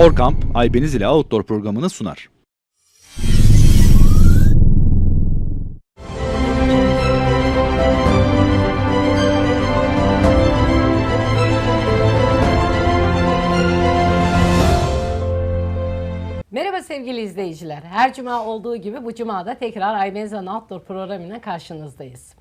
Orkamp, Aybeniz ile Outdoor programını sunar. Merhaba sevgili izleyiciler. Her cuma olduğu gibi bu cuma da tekrar Aybenzen Outdoor programıyla karşınızdayız.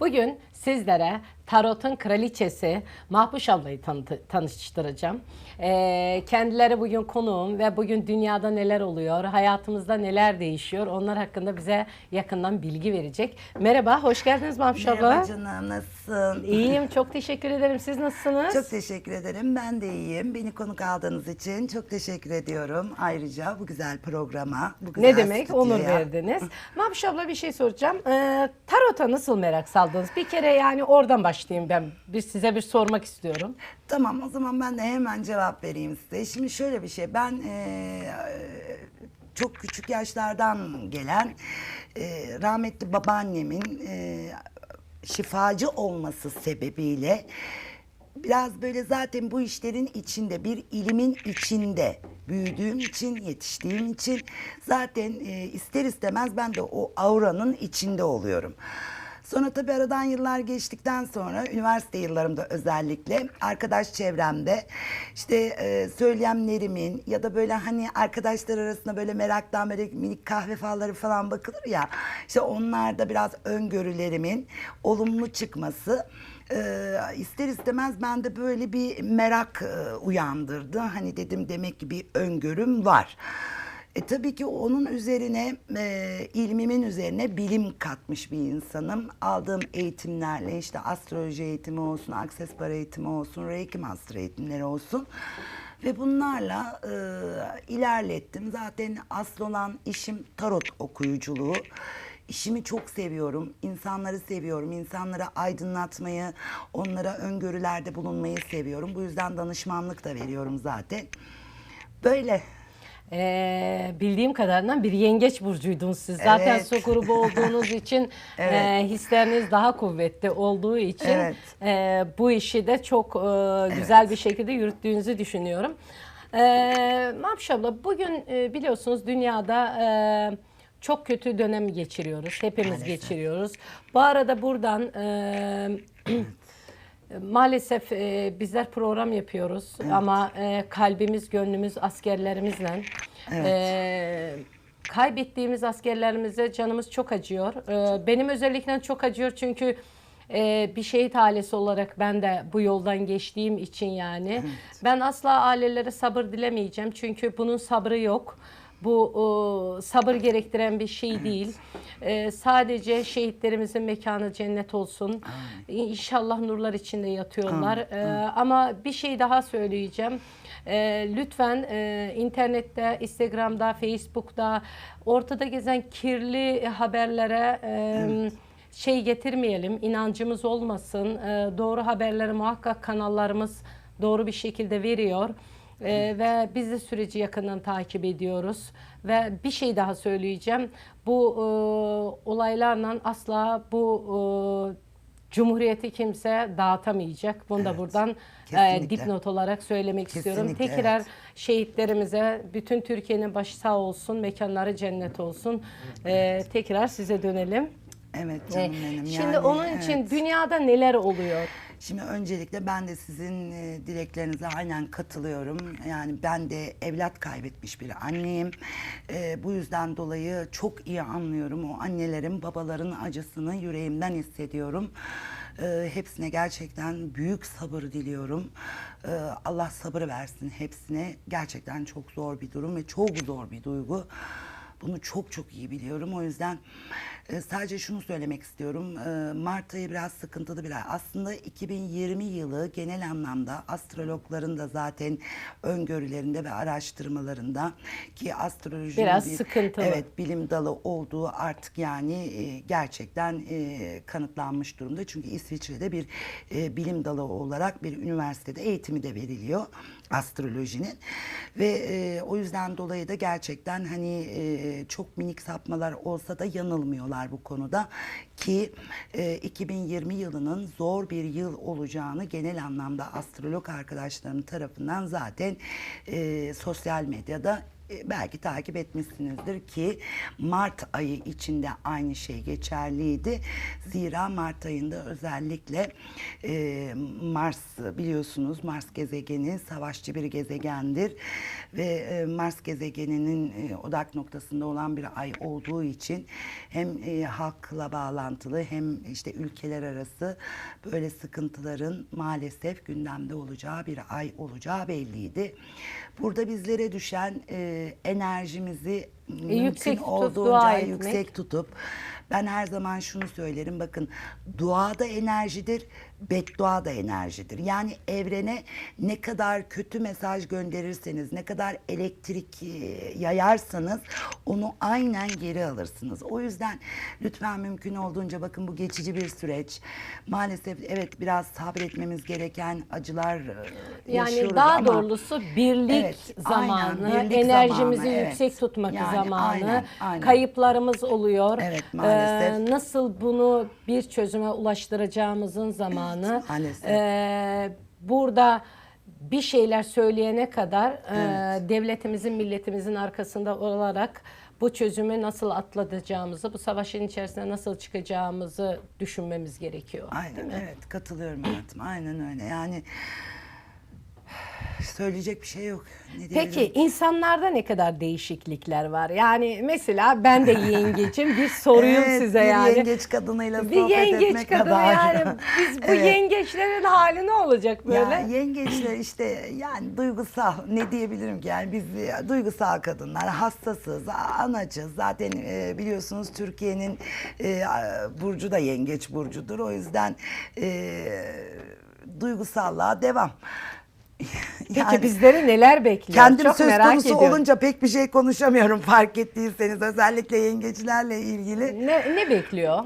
Bugün sizlere Tarot'un kraliçesi Mahpuş ablayı tanıtı- tanıştıracağım. Ee, kendileri bugün konuğum ve bugün dünyada neler oluyor, hayatımızda neler değişiyor onlar hakkında bize yakından bilgi verecek. Merhaba, hoş geldiniz Mahpuş abla. Merhaba canım, nasılsın? İyiyim, çok teşekkür ederim. Siz nasılsınız? Çok teşekkür ederim. Ben de iyiyim. Beni konuk aldığınız için çok teşekkür ediyorum. Ayrıca bu güzel programa, bu güzel Ne demek? Onur stüdyoya. verdiniz. Mahpuş abla bir şey soracağım. Ee, tarota nasıl merak saldınız? Bir kere yani oradan başlayayım ben. Bir size bir sormak istiyorum. Tamam o zaman ben de hemen cevap vereyim size. Şimdi şöyle bir şey. Ben eee, çok küçük yaşlardan gelen eee, rahmetli babaannemin eee, şifacı olması sebebiyle biraz böyle zaten bu işlerin içinde bir ilimin içinde büyüdüğüm için yetiştiğim için zaten eee, ister istemez ben de o auranın içinde oluyorum. Sonra tabii aradan yıllar geçtikten sonra üniversite yıllarımda özellikle arkadaş çevremde işte e, söylemlerimin ya da böyle hani arkadaşlar arasında böyle meraktan böyle minik kahve falları falan bakılır ya işte onlarda biraz öngörülerimin olumlu çıkması e, ister istemez bende böyle bir merak e, uyandırdı. Hani dedim demek ki bir öngörüm var. E tabii ki onun üzerine, e, ilmimin üzerine bilim katmış bir insanım. Aldığım eğitimlerle işte astroloji eğitimi olsun, akses para eğitimi olsun, reiki master eğitimleri olsun. Ve bunlarla e, ilerlettim. Zaten asıl olan işim tarot okuyuculuğu. İşimi çok seviyorum. İnsanları seviyorum. İnsanları aydınlatmayı, onlara öngörülerde bulunmayı seviyorum. Bu yüzden danışmanlık da veriyorum zaten. Böyle. Ee, bildiğim kadarıyla bir yengeç burcuydunuz siz. Zaten Evet. su grubu olduğunuz için Evet. e, hisleriniz daha kuvvetli olduğu için Evet. e, bu işi de çok e, güzel bir şekilde yürüttüğünüzü düşünüyorum. E, Mahpuş abla bugün e, biliyorsunuz dünyada e, çok kötü dönem geçiriyoruz. Hepimiz Maalesef. geçiriyoruz. Bu arada buradan e, Maalesef e, bizler program yapıyoruz ama e, kalbimiz, gönlümüz askerlerimizle. E, kaybettiğimiz askerlerimize canımız çok acıyor. E, benim özellikle çok acıyor çünkü e, bir şehit ailesi olarak ben de bu yoldan geçtiğim için yani. Ben asla ailelere sabır dilemeyeceğim çünkü bunun sabrı yok. Bu e, sabır gerektiren bir şey değil. E, sadece şehitlerimizin mekanı cennet olsun. İnşallah nurlar içinde yatıyorlar. E, ama bir şey daha söyleyeceğim. E, lütfen e, internette, Instagram'da, Facebook'ta ortada gezen kirli haberlere e, şey getirmeyelim. inancımız olmasın. E, doğru haberleri muhakkak kanallarımız doğru bir şekilde veriyor. Ee, ve biz de süreci yakından takip ediyoruz ve bir şey daha söyleyeceğim bu e, olaylarla asla bu e, cumhuriyeti kimse dağıtamayacak bunu da buradan e, kesinlikle. dipnot olarak söylemek istiyorum Kesinlikle, tekrar evet. şehitlerimize bütün Türkiye'nin başı sağ olsun mekanları cennet olsun Ee, tekrar size dönelim Evet Ee, canım benim. şimdi Yani, onun için evet. dünyada neler oluyor Şimdi öncelikle ben de sizin e, dileklerinize aynen katılıyorum. Yani ben de evlat kaybetmiş bir anneyim. E, bu yüzden dolayı çok iyi anlıyorum. O annelerin, babaların acısını yüreğimden hissediyorum. E, hepsine gerçekten büyük sabır diliyorum. E, Allah sabır versin hepsine. Gerçekten çok zor bir durum ve çok zor bir duygu. Bunu çok çok iyi biliyorum. O yüzden e, sadece şunu söylemek istiyorum. E, Mart ayı biraz sıkıntılı bir ay. Aslında 2020 yılı genel anlamda astrologların da zaten öngörülerinde ve araştırmalarında ki astroloji Biraz sıkıntılı. Evet, bilim dalı olduğu artık yani e, gerçekten e, kanıtlanmış durumda. Çünkü İsviçre'de bir e, bilim dalı olarak bir üniversitede eğitimi de veriliyor. Astrolojinin. Ve e, o yüzden dolayı da gerçekten hani e, çok minik sapmalar olsa da yanılmıyorlar bu konuda. Ki e, 2020 yılının zor bir yıl olacağını genel anlamda astrolog arkadaşlarım tarafından zaten e, sosyal medyada belki takip etmişsinizdir ki Mart ayı içinde aynı şey geçerliydi. Zira Mart ayında özellikle e, Mars biliyorsunuz Mars gezegeni savaşçı bir gezegendir ve e, Mars gezegeninin e, odak noktasında olan bir ay olduğu için hem e, halkla bağlantılı hem işte ülkeler arası böyle sıkıntıların maalesef gündemde olacağı bir ay olacağı belliydi. Burada bizlere düşen e, enerjimizi mümkün yüksek tutup olduğunca dua etmek. yüksek tutup ben her zaman şunu söylerim bakın dua da enerjidir beddua da enerjidir. Yani evrene ne kadar kötü mesaj gönderirseniz ne kadar elektrik e, yayarsanız onu aynen geri alırsınız. O yüzden lütfen mümkün olduğunca bakın bu geçici bir süreç. Maalesef evet biraz sabretmemiz gereken acılar e, Yani daha ama- doğrusu birlik Evet, aynen, zamanı, birlik enerjimizi zamanı, evet. yüksek tutmak Yani zamanı, aynen, aynen. kayıplarımız oluyor. Evet, maalesef. Ee, nasıl bunu bir çözüme ulaştıracağımızın zamanı. Maalesef. Ee, burada bir şeyler söyleyene kadar e, devletimizin, milletimizin arkasında olarak bu çözümü nasıl atlatacağımızı, bu savaşın içerisine nasıl çıkacağımızı düşünmemiz gerekiyor. Aynen evet katılıyorum hayatım. Aynen öyle. Yani söyleyecek bir şey yok. Ne Peki insanlarda ne kadar değişiklikler var? Yani mesela ben de yengecim bir soruyum Evet, size bir yani. yengeç kadınıyla bir sohbet yengeç etmek kadını kadar. yani biz bu Evet. yengeçlerin hali ne olacak böyle? Ya yengeçler işte yani duygusal ne diyebilirim ki yani biz e, duygusal kadınlar hassasız anacız zaten e, biliyorsunuz Türkiye'nin e, a- burcu da yengeç burcudur o yüzden e, duygusallığa devam. Peki bizleri neler bekliyor? Kendim Çok söz merak konusu ediyorum. olunca pek bir şey konuşamıyorum fark ettiyseniz özellikle yengeçlerle ilgili. ne, ne bekliyor?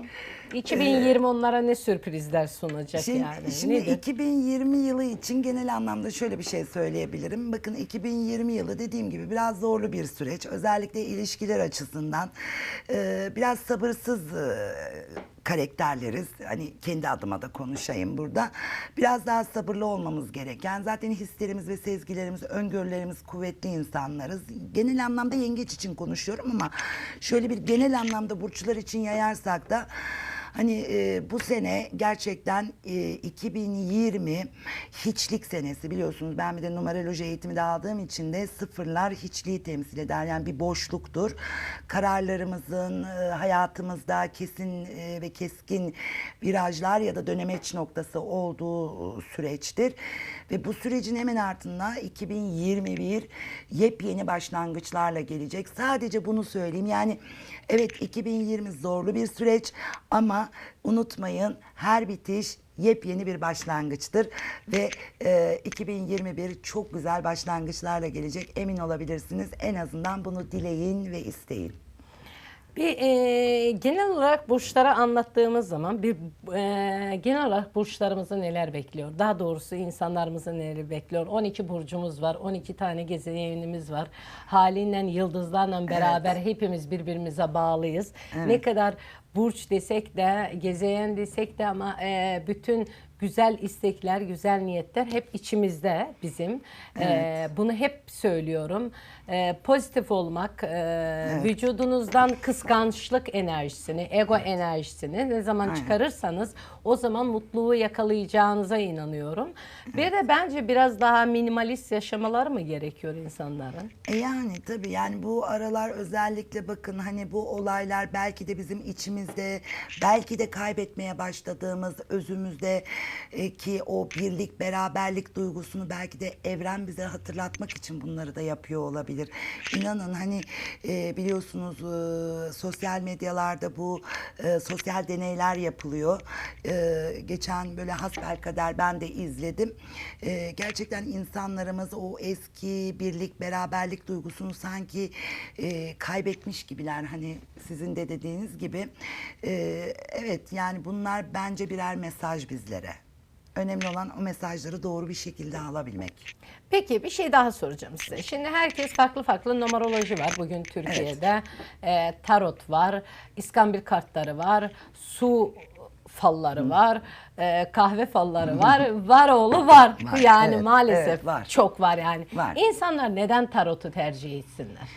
2020 onlara ne sürprizler sunacak Şimdi, yani? şimdi Nedir? 2020 yılı için genel anlamda şöyle bir şey söyleyebilirim. Bakın 2020 yılı dediğim gibi biraz zorlu bir süreç. Özellikle ilişkiler açısından e, biraz sabırsız e, karakterleriz. Hani kendi adıma da konuşayım burada. Biraz daha sabırlı olmamız gereken. Zaten hislerimiz ve sezgilerimiz, öngörülerimiz kuvvetli insanlarız. Genel anlamda yengeç için konuşuyorum ama şöyle bir genel anlamda burçlar için yayarsak da Hani e, bu sene gerçekten e, 2020 hiçlik senesi biliyorsunuz ben bir de numeroloji eğitimi de aldığım için de sıfırlar hiçliği temsil eder. Yani bir boşluktur. Kararlarımızın e, hayatımızda kesin e, ve keskin virajlar ya da dönemeç noktası olduğu süreçtir. Ve bu sürecin hemen ardından 2021 yepyeni başlangıçlarla gelecek. Sadece bunu söyleyeyim. Yani evet 2020 zorlu bir süreç ama unutmayın her bitiş yepyeni bir başlangıçtır ve e, 2021 çok güzel başlangıçlarla gelecek emin olabilirsiniz. En azından bunu dileyin ve isteyin. Bir e, genel olarak burçları anlattığımız zaman bir e, genel olarak burçlarımızı neler bekliyor? Daha doğrusu insanlarımızı neler bekliyor? 12 burcumuz var, 12 tane gezegenimiz var. Halinden yıldızlarla beraber hepimiz birbirimize bağlıyız. Ne kadar burç desek de, gezegen desek de ama e, bütün güzel istekler, güzel niyetler hep içimizde bizim. E, bunu hep söylüyorum. E, pozitif olmak, e, vücudunuzdan kıskançlık enerjisini, ego enerjisini ne zaman çıkarırsanız o zaman mutluluğu yakalayacağınıza inanıyorum. Bir de bence biraz daha minimalist yaşamaları mı gerekiyor insanların? E yani tabii yani bu aralar özellikle bakın hani bu olaylar belki de bizim içimizde belki de kaybetmeye başladığımız özümüzde e, ki o birlik beraberlik duygusunu belki de evren bize hatırlatmak için bunları da yapıyor olabilir. İnanın hani e, biliyorsunuz e, sosyal medyalarda bu e, sosyal deneyler yapılıyor. E, geçen böyle hasbelkader ben de izledim. E, gerçekten insanlarımız o eski birlik beraberlik duygusunu sanki e, kaybetmiş gibiler. Hani sizin de dediğiniz gibi. E, evet yani bunlar bence birer mesaj bizlere. Önemli olan o mesajları doğru bir şekilde alabilmek. Peki bir şey daha soracağım size. Şimdi herkes farklı farklı numeroloji var bugün Türkiye'de. Ee, tarot var, iskambil kartları var, su falları var, e, kahve falları var, var oğlu var. Var, yani evet, maalesef evet, var. çok var yani. Var. İnsanlar neden tarotu tercih etsinler?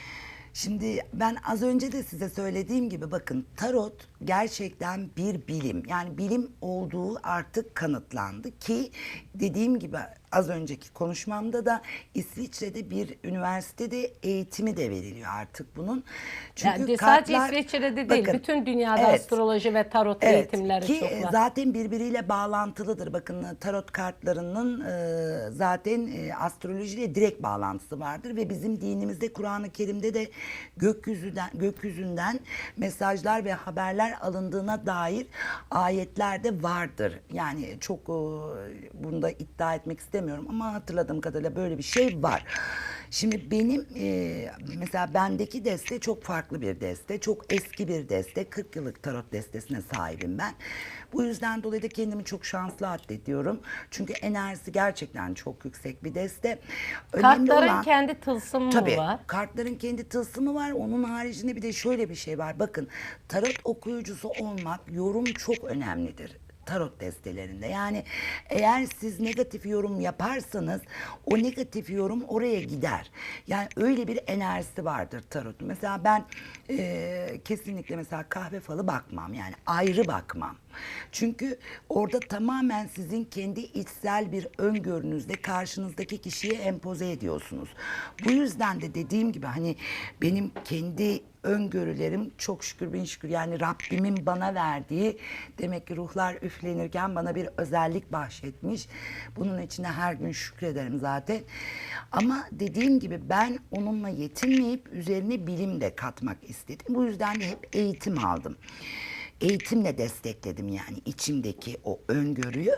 Şimdi ben az önce de size söylediğim gibi bakın tarot gerçekten bir bilim. Yani bilim olduğu artık kanıtlandı ki dediğim gibi az önceki konuşmamda da İsviçre'de bir üniversitede eğitimi de veriliyor artık bunun. Yani sadece İsviçre'de değil, bütün dünyada astroloji ve tarot eğitimleri ki çok var. zaten birbiriyle bağlantılıdır. Bakın tarot kartlarının e, zaten e, astrolojiyle direkt bağlantısı vardır ve bizim dinimizde Kur'an-ı Kerim'de de gökyüzünden gökyüzünden mesajlar ve haberler alındığına dair ayetler de vardır. Yani çok e, bunda iddia etmek istemiyorum ama hatırladığım kadarıyla böyle bir şey var. Şimdi benim e, mesela bendeki deste çok farklı bir deste. Çok eski bir deste. 40 yıllık tarot destesine sahibim ben. Bu yüzden dolayı da kendimi çok şanslı addediyorum. Çünkü enerjisi gerçekten çok yüksek bir deste. Önemli Kartların olan- kendi tılsımı Tabii var. kartların kendi tılsımı var. Onun haricinde bir de şöyle bir şey var. Bakın tarot okuyucusu olmak yorum çok önemlidir tarot destelerinde. Yani eğer siz negatif yorum yaparsanız o negatif yorum oraya gider. Yani öyle bir enerjisi vardır tarotun. Mesela ben eee, kesinlikle mesela kahve falı bakmam. Yani ayrı bakmam. Çünkü orada tamamen sizin kendi içsel bir öngörünüzle karşınızdaki kişiye empoze ediyorsunuz. Bu yüzden de dediğim gibi hani benim kendi öngörülerim çok şükür bin şükür yani Rabbimin bana verdiği demek ki ruhlar üflenirken bana bir özellik bahşetmiş. Bunun içine her gün şükrederim zaten. Ama dediğim gibi ben onunla yetinmeyip üzerine bilim de katmak istedim. Bu yüzden de hep eğitim aldım eğitimle destekledim yani içimdeki o öngörüyü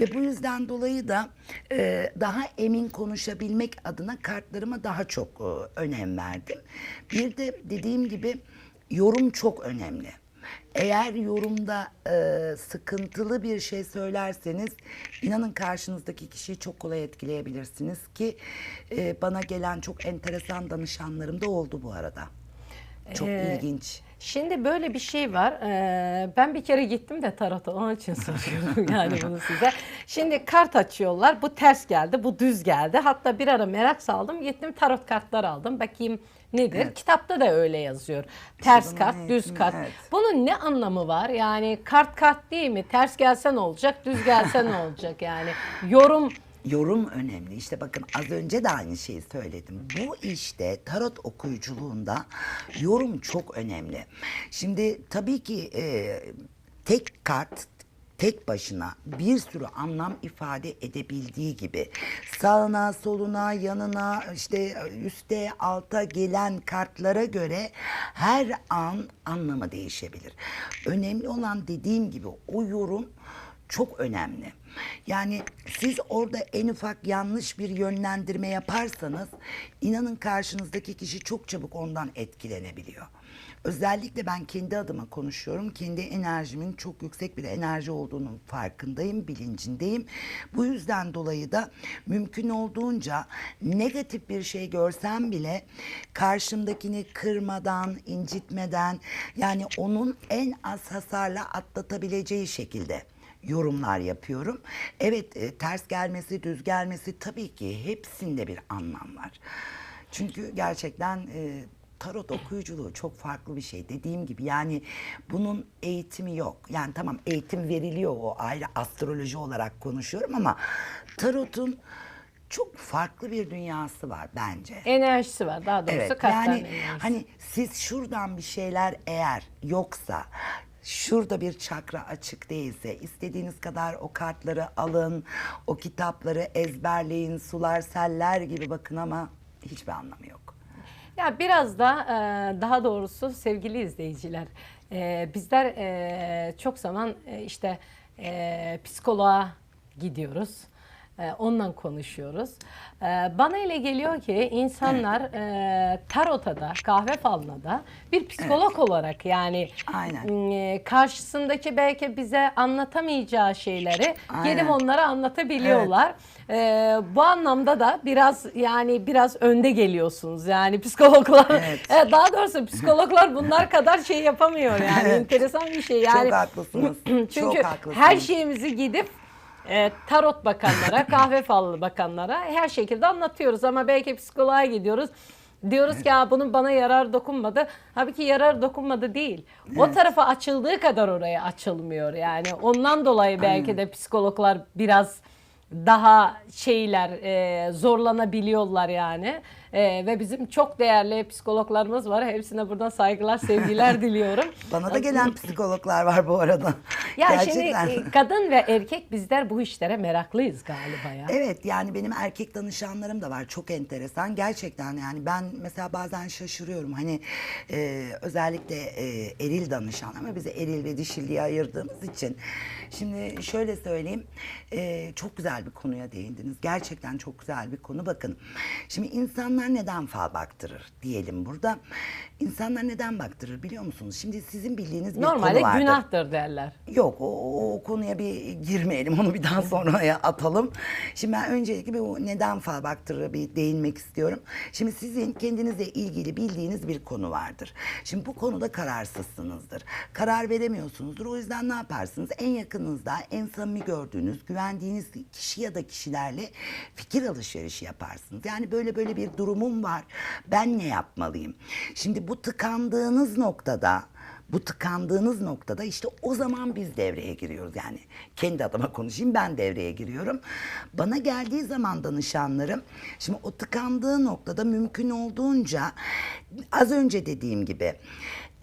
ve bu yüzden dolayı da e, daha emin konuşabilmek adına kartlarıma daha çok e, önem verdim. Bir de dediğim gibi yorum çok önemli. Eğer yorumda e, sıkıntılı bir şey söylerseniz inanın karşınızdaki kişiyi çok kolay etkileyebilirsiniz ki e, bana gelen çok enteresan danışanlarım da oldu bu arada. Çok Ee, ilginç. Şimdi böyle bir şey var. Ee, ben bir kere gittim de tarota onun için soruyorum yani bunu size. Şimdi kart açıyorlar. Bu ters geldi, bu düz geldi. Hatta bir ara merak saldım. Gittim tarot kartlar aldım. Bakayım nedir? Kitapta da öyle yazıyor. Ters bunun kart, düz kart. evet. Bunun ne anlamı var? Yani kart kart değil mi? Ters gelse ne olacak? Düz gelse ne olacak? Yani yorum Yorum önemli. İşte bakın az önce de aynı şeyi söyledim. Bu işte tarot okuyuculuğunda yorum çok önemli. Şimdi tabii ki e, tek kart tek başına bir sürü anlam ifade edebildiği gibi sağına, soluna, yanına, işte üste, alta gelen kartlara göre her an anlamı değişebilir. Önemli olan dediğim gibi o yorum çok önemli. Yani siz orada en ufak yanlış bir yönlendirme yaparsanız inanın karşınızdaki kişi çok çabuk ondan etkilenebiliyor. Özellikle ben kendi adıma konuşuyorum. Kendi enerjimin çok yüksek bir enerji olduğunun farkındayım, bilincindeyim. Bu yüzden dolayı da mümkün olduğunca negatif bir şey görsem bile karşımdakini kırmadan, incitmeden yani onun en az hasarla atlatabileceği şekilde yorumlar yapıyorum. Evet e, ters gelmesi, düz gelmesi tabii ki hepsinde bir anlam var. Çünkü gerçekten e, tarot okuyuculuğu çok farklı bir şey. Dediğim gibi yani bunun eğitimi yok. Yani tamam eğitim veriliyor o ayrı astroloji olarak konuşuyorum ama tarotun çok farklı bir dünyası var bence. enerjisi var. Daha doğrusu Evet kartların yani enerjisi. hani siz şuradan bir şeyler eğer yoksa şurada bir çakra açık değilse istediğiniz kadar o kartları alın, o kitapları ezberleyin, sular seller gibi bakın ama hiçbir anlamı yok. Ya biraz da e, daha doğrusu sevgili izleyiciler e, bizler e, çok zaman işte psikoloğa gidiyoruz. E, onunla konuşuyoruz. E, bana ile geliyor ki insanlar e, tarota da kahve falına da bir psikolog olarak yani Aynen. e, karşısındaki belki bize anlatamayacağı şeyleri Aynen. gelip onlara anlatabiliyorlar. E, bu anlamda da biraz yani biraz önde geliyorsunuz yani psikologlar. Evet. Daha doğrusu psikologlar bunlar kadar şey yapamıyor yani enteresan bir şey yani. Çok haklısınız. Çünkü Çok haklısınız. her şeyimizi gidip e, tarot bakanlara, kahve fallı bakanlara her şekilde anlatıyoruz ama belki psikoloğa gidiyoruz. Diyoruz ki "Aa, bunun bana yarar dokunmadı. Halbuki yarar dokunmadı değil. O tarafa açıldığı kadar oraya açılmıyor yani. Ondan dolayı belki de psikologlar biraz daha şeyler e, zorlanabiliyorlar yani. E, ve bizim çok değerli psikologlarımız var. Hepsine buradan saygılar, sevgiler diliyorum. Bana da gelen psikologlar var bu arada. Ya Gerçekten. şimdi e, kadın ve erkek bizler bu işlere meraklıyız galiba ya. Evet yani benim erkek danışanlarım da var çok enteresan gerçekten yani ben mesela bazen şaşırıyorum hani e, özellikle e, eril danışan ama bize eril ve dişil diye ayırdığımız için şimdi şöyle söyleyeyim e, çok güzel bir konuya değindiniz gerçekten çok güzel bir konu bakın şimdi insanlar neden fal baktırır diyelim burada insanlar neden baktırır biliyor musunuz şimdi sizin bildiğiniz bir Normalde konu vardır. günahtır derler. Yok o, o- o konuya bir girmeyelim onu bir daha sonraya atalım. Şimdi ben öncelikle bu neden fal baktırıra bir değinmek istiyorum. Şimdi sizin kendinizle ilgili bildiğiniz bir konu vardır. Şimdi bu konuda kararsızsınızdır. Karar veremiyorsunuzdur. O yüzden ne yaparsınız? En yakınınızda en samimi gördüğünüz, güvendiğiniz kişi ya da kişilerle fikir alışverişi yaparsınız. Yani böyle böyle bir durumum var. Ben ne yapmalıyım? Şimdi bu tıkandığınız noktada bu tıkandığınız noktada işte o zaman biz devreye giriyoruz. Yani kendi adıma konuşayım ben devreye giriyorum. Bana geldiği zaman danışanlarım şimdi o tıkandığı noktada mümkün olduğunca az önce dediğim gibi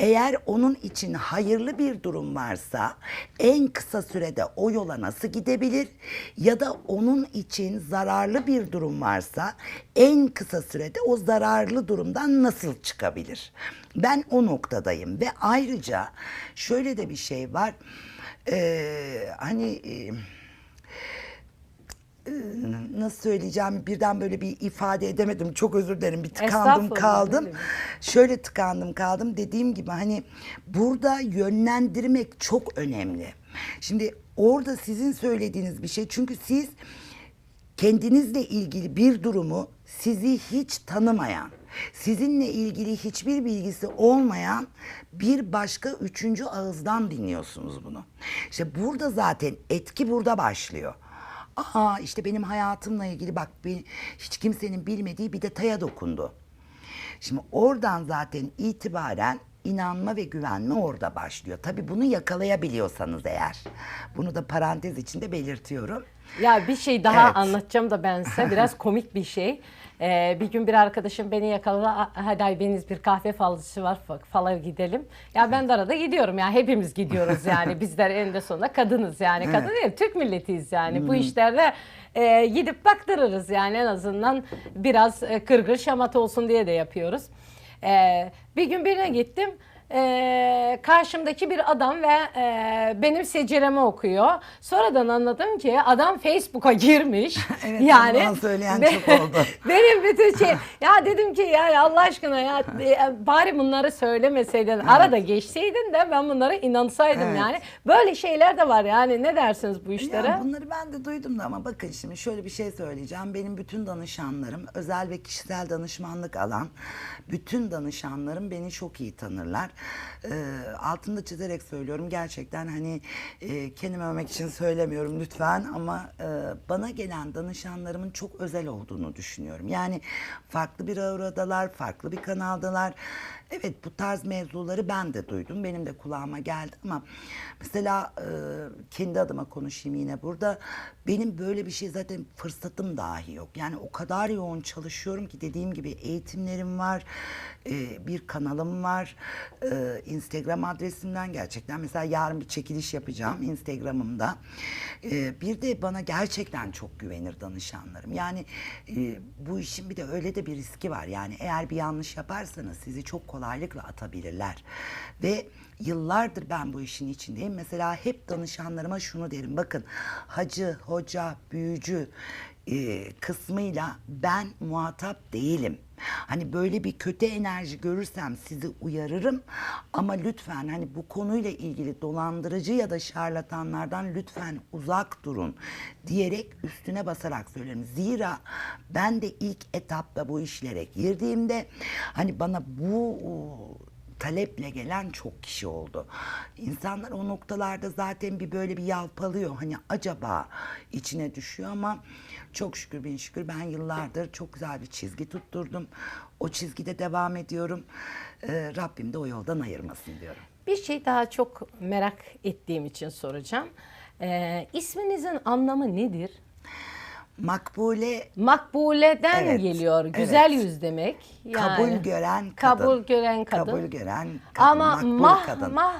eğer onun için hayırlı bir durum varsa en kısa sürede o yola nasıl gidebilir ya da onun için zararlı bir durum varsa en kısa sürede o zararlı durumdan nasıl çıkabilir? Ben o noktadayım ve ayrıca şöyle de bir şey var. Ee, hani e, nasıl söyleyeceğim birden böyle bir ifade edemedim. Çok özür dilerim. Bir tıkandım kaldım. Şöyle tıkandım kaldım. Dediğim gibi hani burada yönlendirmek çok önemli. Şimdi orada sizin söylediğiniz bir şey. Çünkü siz kendinizle ilgili bir durumu sizi hiç tanımayan, sizinle ilgili hiçbir bilgisi olmayan bir başka üçüncü ağızdan dinliyorsunuz bunu. İşte burada zaten etki burada başlıyor. Aa işte benim hayatımla ilgili bak beni, hiç kimsenin bilmediği bir detaya dokundu. Şimdi oradan zaten itibaren inanma ve güvenme orada başlıyor. Tabii bunu yakalayabiliyorsanız eğer. Bunu da parantez içinde belirtiyorum. Ya bir şey daha Evet. anlatacağım da ben size biraz komik bir şey. Ee, bir gün bir arkadaşım beni yakaladı. "Aa, Hadi Aybeniz bir kahve falcısı var fa- fala gidelim. Ya ben de arada gidiyorum ya hepimiz gidiyoruz yani bizler eninde sonunda kadınız yani kadın değil Türk milletiyiz yani bu işlerde e, gidip baktırırız yani en azından biraz e, kırgır şamata olsun diye de yapıyoruz. Ee, bir gün birine gittim. Ee, karşımdaki bir adam ve e, benim seceremi okuyor. Sonradan anladım ki adam Facebook'a girmiş. Evet, yani söyleyen be- çok oldu. benim bütün şey ya dedim ki ya Allah aşkına ya e, bari bunları söylemeseydin arada geçseydin de ben bunlara inansaydım Evet. yani. Böyle şeyler de var yani ne dersiniz bu işlere? Ya bunları ben de duydum da ama bakın şimdi şöyle bir şey söyleyeceğim. Benim bütün danışanlarım özel ve kişisel danışmanlık alan bütün danışanlarım beni çok iyi tanırlar. Ee, altında çizerek söylüyorum gerçekten hani e, kendimi övmek için söylemiyorum lütfen ama e, bana gelen danışanlarımın çok özel olduğunu düşünüyorum. Yani farklı bir auradalar, farklı bir kanaldalar. Evet bu tarz mevzuları ben de duydum. Benim de kulağıma geldi ama mesela e, kendi adıma konuşayım yine burada. Benim böyle bir şey zaten fırsatım dahi yok. Yani o kadar yoğun çalışıyorum ki dediğim gibi eğitimlerim var. e, bir kanalım var. e, Instagram adresimden gerçekten mesela yarın bir çekiliş yapacağım Instagram'ımda. E, bir de bana gerçekten çok güvenir danışanlarım. Yani e, bu işin bir de öyle de bir riski var. Yani eğer bir yanlış yaparsanız sizi çok kolaylıkla atabilirler. Ve yıllardır ben bu işin içindeyim. Mesela hep danışanlarıma şunu derim. Bakın hacı, hoca, büyücü e, kısmıyla ben muhatap değilim. Hani böyle bir kötü enerji görürsem sizi uyarırım ama lütfen hani bu konuyla ilgili dolandırıcı ya da şarlatanlardan lütfen uzak durun diyerek üstüne basarak söylerim. Zira ben de ilk etapta bu işlere girdiğimde hani bana bu taleple gelen çok kişi oldu. İnsanlar o noktalarda zaten bir böyle bir yalpalıyor. Hani acaba içine düşüyor ama çok şükür bin şükür ben yıllardır çok güzel bir çizgi tutturdum. O çizgide devam ediyorum. Ee, Rabbim de o yoldan ayırmasın diyorum. Bir şey daha çok merak ettiğim için soracağım. Ee, isminizin anlamı nedir? Makbule Makbule'den Evet, geliyor. evet. Güzel yüz demek. Yani, kabul gören kadın. Kabul gören kadın. Kabul gören kadın. Ama makbul mah, kadın. mah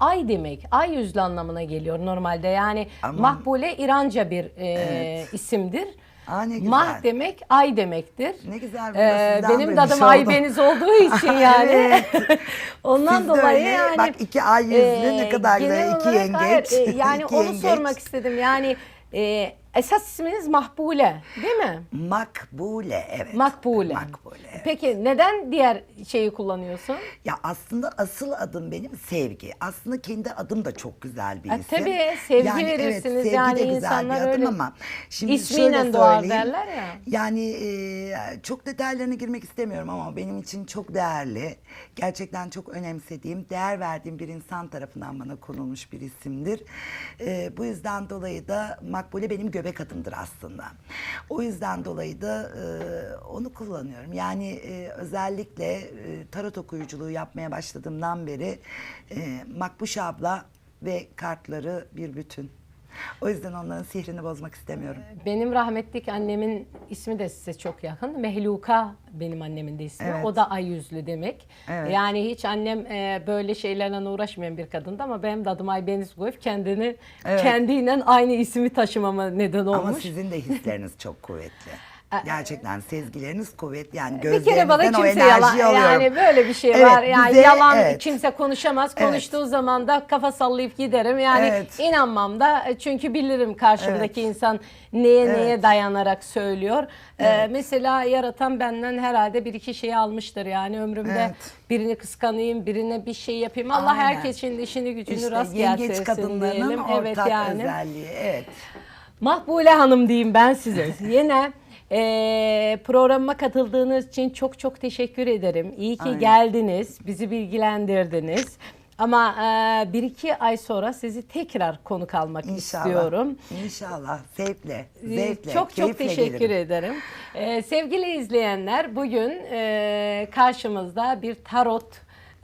ay demek. Ay yüzlü anlamına geliyor normalde. Yani Ama- Makbule İranca bir e, isimdir. Aa, ne güzel. Mah demek ay demektir. Ne güzel, bu da Ee, sizden benim de duymuş adım ay oldum. beniz olduğu için yani. Ondan Siz de dolayı öyle. yani. Bak iki ay yüzlü, ne kadar güzel, genel iki olarak yengeç, hayır, e, yani iki onu yengeç. sormak istedim. Yani e, esas isminiz Mahbule değil mi? Makbule evet. Makbule. Makbule evet. Peki neden diğer şeyi kullanıyorsun? Ya aslında asıl adım benim sevgi. Aslında kendi adım da çok güzel bir Ha, isim. tabii, sevgi yani, Evet, verirsiniz. sevgi Yani de güzel insanlar bir adım öyle ama şimdi ismiyle şöyle doğar söyleyeyim. derler ya. Yani e, çok detaylarına girmek istemiyorum ama benim için çok değerli. Gerçekten çok önemsediğim, değer verdiğim bir insan tarafından bana konulmuş bir isimdir. E, bu yüzden dolayı da Makbule benim göbek adımdır aslında. O yüzden dolayı da e, onu kullanıyorum. Yani e, özellikle e, tarot okuyuculuğu yapmaya başladığımdan beri e, Makbuş abla ve kartları bir bütün. O yüzden onların sihrini bozmak istemiyorum. Benim rahmetlik annemin ismi de size çok yakın. Mehluka benim annemin de ismi. Evet. O da ay yüzlü demek. Evet. Yani hiç annem e, böyle şeylerle uğraşmayan bir kadındı ama benim de adım Aybeniz koyup kendini Evet. kendiyle aynı ismi taşımama neden olmuş. Ama sizin de hisleriniz çok kuvvetli. Gerçekten sezgileriniz kuvvetli. Yani bir kere bana gözlerinizden o kimse yalan enerjiyi alıyorum. yani böyle bir şey Evet, var yani bize- yalan evet. kimse konuşamaz Evet. konuştuğu zaman da kafa sallayıp giderim yani Evet. inanmam da E, çünkü bilirim karşımdaki insan neye neye dayanarak söylüyor Ee, mesela yaratan benden herhalde bir iki şey almıştır yani ömrümde Evet. birini kıskanayım birine bir şey yapayım Allah Aynen. herkesin işini gücünü İşte rast yengeç getirsin kadınlarının diyelim ortak evet yani özelliği. Evet. Makbule Hanım diyeyim ben size. Yine eee, programıma katıldığınız için çok çok teşekkür ederim. İyi ki Aynen. geldiniz, bizi bilgilendirdiniz. Ama eee, bir iki ay sonra sizi tekrar konuk almak İnşallah. istiyorum. İnşallah. Zevkle. Ee, Zevkle. Çok çok teşekkür gelirim. ederim. Ee, sevgili izleyenler bugün e, karşımızda bir tarot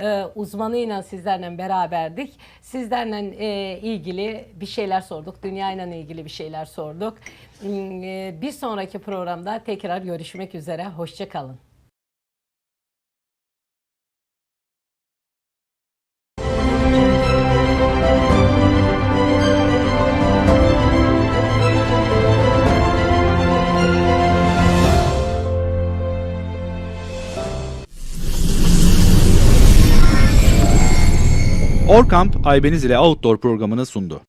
e, uzmanıyla sizlerle beraberdik. Sizlerle e, ilgili bir şeyler sorduk. Dünyayla ilgili bir şeyler sorduk. Hmm, e, bir sonraki programda tekrar görüşmek üzere. Hoşçakalın. Orkamp Aybeniz ile Outdoor programını sundu.